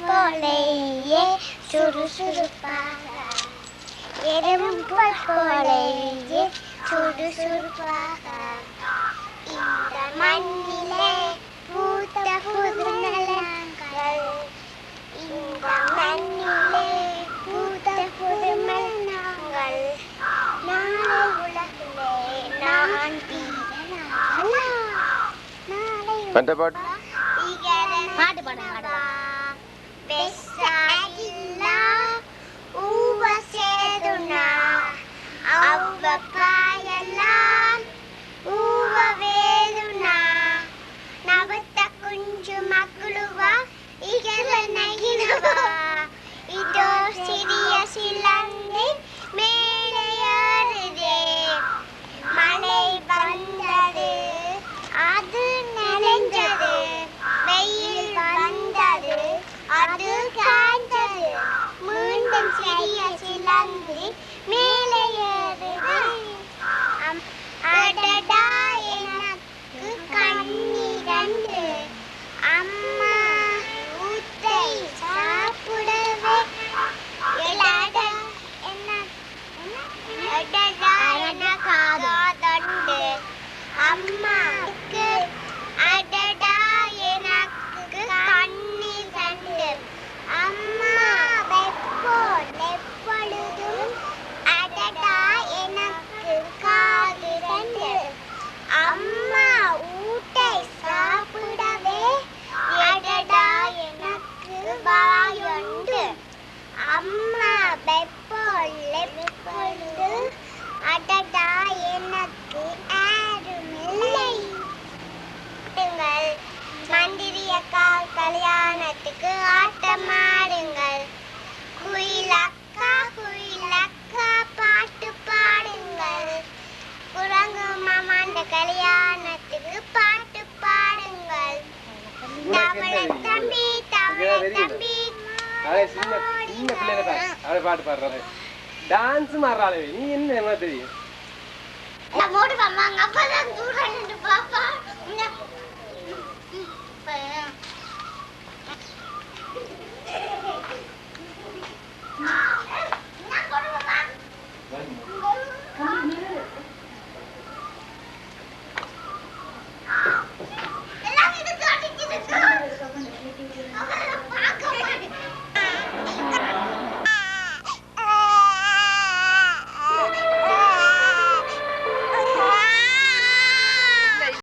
போலேயே சுறுசுறுப்பாக. எறும்பு போலேயே சுறுசுறுப்பாக. இந்த மண்ணிலே பூத்த புது நலங்கள் இந்த மண்ணிலே பூத்த புது மலர்கள் நாளை உலகிலே நான் தீரலாம்? நாளை பாட்டு பாட்டு 拜 மாமாண்ட கல்யாணத்துக்கு பாட்டு பாடுங்கள். தவளை தம்பி தவளை தம்பி. சின்ன சின்ன அவளை பாட்டு பாடுறாரு டான்ஸ் மாறுறாளே. நீ என்ன தெரியும்? நான் மோடு பாப்பாங்க அப்பதான் தூரம் நின்று பாப்பா.